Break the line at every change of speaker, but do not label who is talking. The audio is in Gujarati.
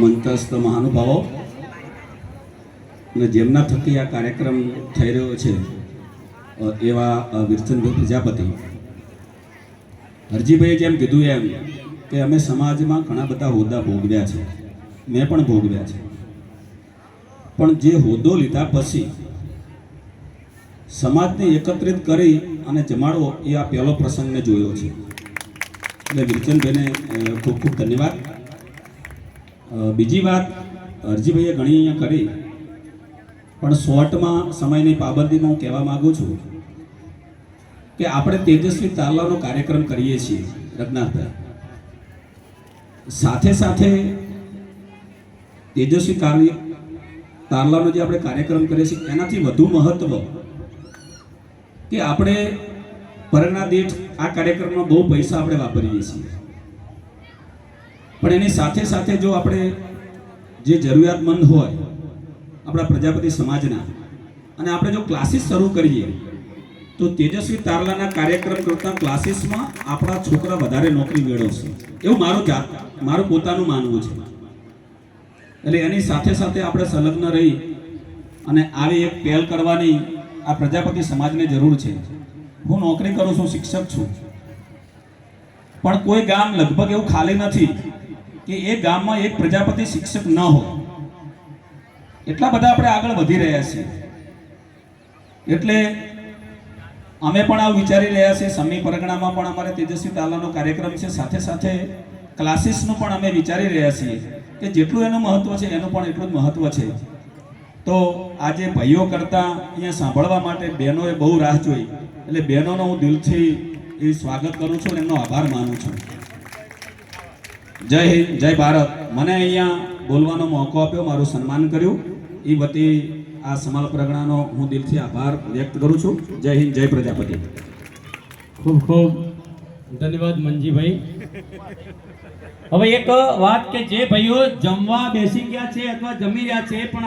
મંતસ્થ મહાનુભાવો અને જેમના થકી આ કાર્યક્રમ થઈ રહ્યો છે એવા અ, વિરચંદભાઈ પ્રજાપતિ. હરજીભાઈએ જેમ કીધું એમ કે અમે સમાજમાં ઘણા બધા હોદ્દા ભોગવ્યા છે. મેં પણ ભોગવ્યા છે. પણ જે હોદ્દો લીધા પછી સમાજને એકત્રિત કરી અને જમાડવો એ આ પહેલો પ્રસંગ મેં જોયો છે. એટલે વિરચંદભાઈને અ, ખૂબ ખૂબ ધન્યવાદ. બીજી વાત અરજીભાઈએ ઘણી અહીંયા કરી પણ શોર્ટમાં સમયની પાબંદીમાં હું કહેવા માગું છું કે આપણે તેજસ્વી તારલાનો કાર્યક્રમ કરીએ છીએ રઘનાથભાઈ. સાથે સાથે તેજસ્વી કાર્ય તારલાનો જે આપણે કાર્યક્રમ કરીએ છીએ એનાથી વધુ મહત્વ કે આપણે પરગણા દીઠ આ કાર્યક્રમમાં બહુ પૈસા આપણે વાપરીએ છીએ. પણ એની સાથે સાથે જો આપણે જે જરૂરિયાતમંદ હોય, આપણા પ્રજાપતિ સમાજના, અને આપણે જો ક્લાસીસ શરૂ કરીએ, તો તેજસ્વી તારલાના કાર્યક્રમ કરતાં ક્લાસીસમાં આપણા છોકરા વધારે નોકરી મેળવશે. એવું મારું જાત મારું પોતાનું માનવું છે. એટલે એની સાથે સાથે આપણે સંલગ્ન રહી અને આવી એક પહેલ કરવાની આ પ્રજાપતિ સમાજને જરૂર છે. હું નોકરી કરું છું, શિક્ષક છું. પણ કોઈ ગામ લગભગ એવું ખાલી નથી કે એ ગામમાં એક પ્રજાપતિ શિક્ષક ન હોય. એટલા બધા આપણે આગળ વધી રહ્યા છીએ. એટલે અમે પણ આવું વિચારી રહ્યા છીએ. સમી પરગણામાં પણ અમારે તેજસ્વી તાલાનો કાર્યક્રમ છે. સાથે સાથે ક્લાસીસનું પણ અમે વિચારી રહ્યા છીએ કે જેટલું એનું મહત્વ છે, એનું પણ એટલું જ મહત્વ છે. તો આજે ભાઈઓ કરતાં અહીંયા સાંભળવા માટે બહેનોએ બહુ રાહ જોઈ. એટલે બહેનોનો હું દિલથી એ સ્વાગત કરું છું અને એમનો આભાર માનું છું. જય હિન્દ, જય ભારત. મને અહીંયા બોલવાનો મોકો આપ્યો, મારું સન્માન કર્યું. એ વતી આ સમાલ પ્રગણાનો હું દિલથી આભાર વ્યક્ત કરું છું. જય હિન્દ, જય પ્રજાપતિ.
ખૂબ ખૂબ ધન્યવાદ મંજીભાઈ. હવે એક વાત કે જે ભાઈઓ જમવા બેસી ગયા છે અથવા જમી રહ્યા છે પણ